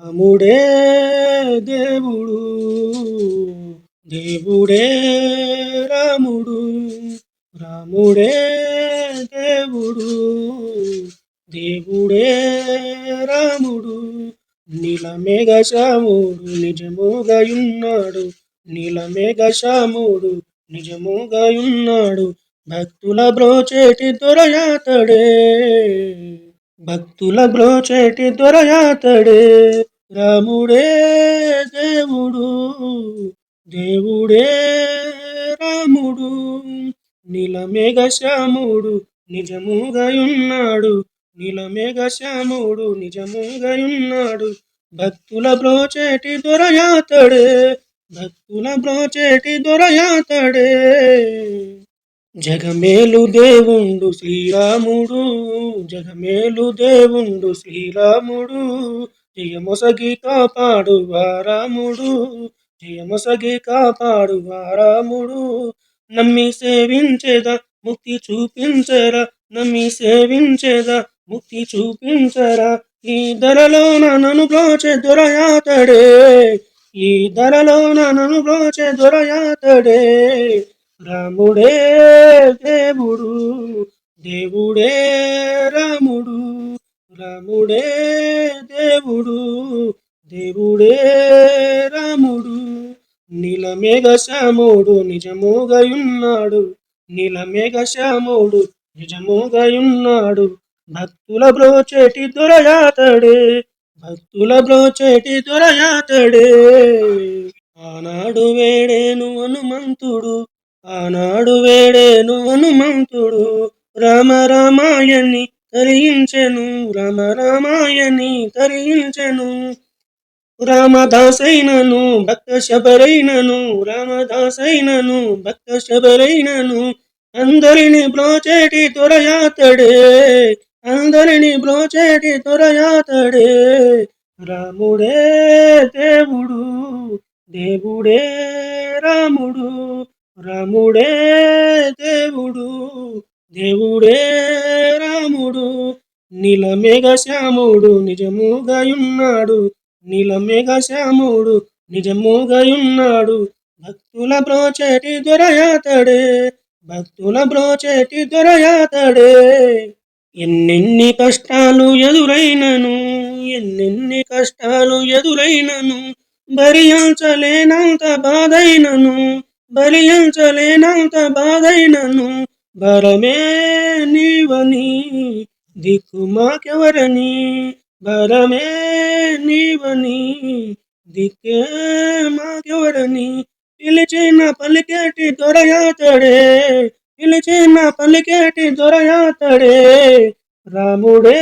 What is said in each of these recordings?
రాముడే దేవుడు దేవుడే రాముడు రాముడే దేవుడు దేవుడే రాముడు. నీలమేఘ శ్యాముడు నిజముగాయున్నాడు నీలమేఘ శ్యాముడు నిజముగాయున్నాడు భక్తుల బ్రోచేటి దొరయాతడే. భక్తుల బ్రోచేటి దొరయాతడే రాముడే దేవుడు దేవుడే రాముడు. నీలమేఘ శ్యాముడు నిజముగాయున్నాడు. నీలమేఘ శ్యాముడు నిజముగాయున్నాడు. భక్తుల బ్రోచేటి దొరయాతడే భక్తుల బ్రోచేటి దొరయాతడే జగమేలు దేవుండు శ్రీరాముడు జగమేలు దేవుండు శ్రీరాముడు జయమొసగి కాపాడు వారాముడు జయమొసగి కాపాడు వారాముడు నమ్మి సేవించేదా ముక్తి చూపించరా నమ్మి సేవించేదా ముక్తి చూపించరా. ఈ ధరలో నన్ను బ్రోచే దొరయాతడే ఈ ధరలో నన్ను బ్రోచే దొరయాతడే. రాముడే దేవుడు దేవుడే రాముడు రాముడే దేవుడు దేవుడే రాముడు. నీలమేఘ శ్యాముడు నిజమోగయున్నాడు నీలమేఘ శ్యాముడు నిజముగాయున్నాడు. భక్తుల బ్రోచేటి దొరయాతడే భక్తుల బ్రోచేటి దొరయాతడే. ఆనాడు వేడేను హనుమంతుడు ఆనాడు వేడేను హనుమంతుడు రామ రామాయణి తరించెను రామ రామాయణి తరించెను. రామదాసైనను భక్త శబరైనను రామదాసైనను భక్త శబరైనను అందరిని బ్రోచేటి దొరయాతడే అందరిని బ్రోచేటి దొరయాతడే రాముడే దేవుడు దేవుడే రాముడు రాముడే దేవుడు దేవుడే రాముడు. నీలమేఘ శ్యాముడు నిజముగాయున్నాడు. నీలమేఘ శ్యాముడు నిజముగాయున్నాడు. భక్తుల బ్రోచేటి దొరయాతడే భక్తుల బ్రోచేటి దొరయాతడే. ఎన్నెన్ని కష్టాలు ఎదురైనను ఎన్నెన్ని కష్టాలు ఎదురైనను భరించలేనంత బాధైనను భరించలేనంత బాధైనను బరమే నీవని దిక్కు మాకెవరని. బరమే నీవని దిక్కే మాకెవరని. పిలిచిన పలికేటి దొరయాతడే పిలిచిన పలికేటి దొరయాతడే. రాముడే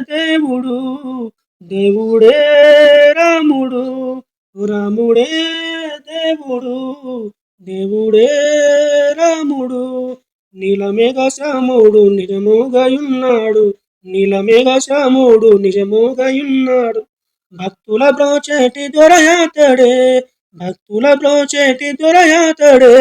దేవుడు దేవుడే రాముడు. రాముడే దేవుడు దేవుడే రాముడు నీలమేఘ శ్యాముడు నిజముగాయున్నాడు. నీలమేఘ శ్యాముడు నిజముగాయున్నాడు. భక్తుల బ్రోచేటి దొరయాతడే భక్తుల బ్రోచేటి దొరయాతడే.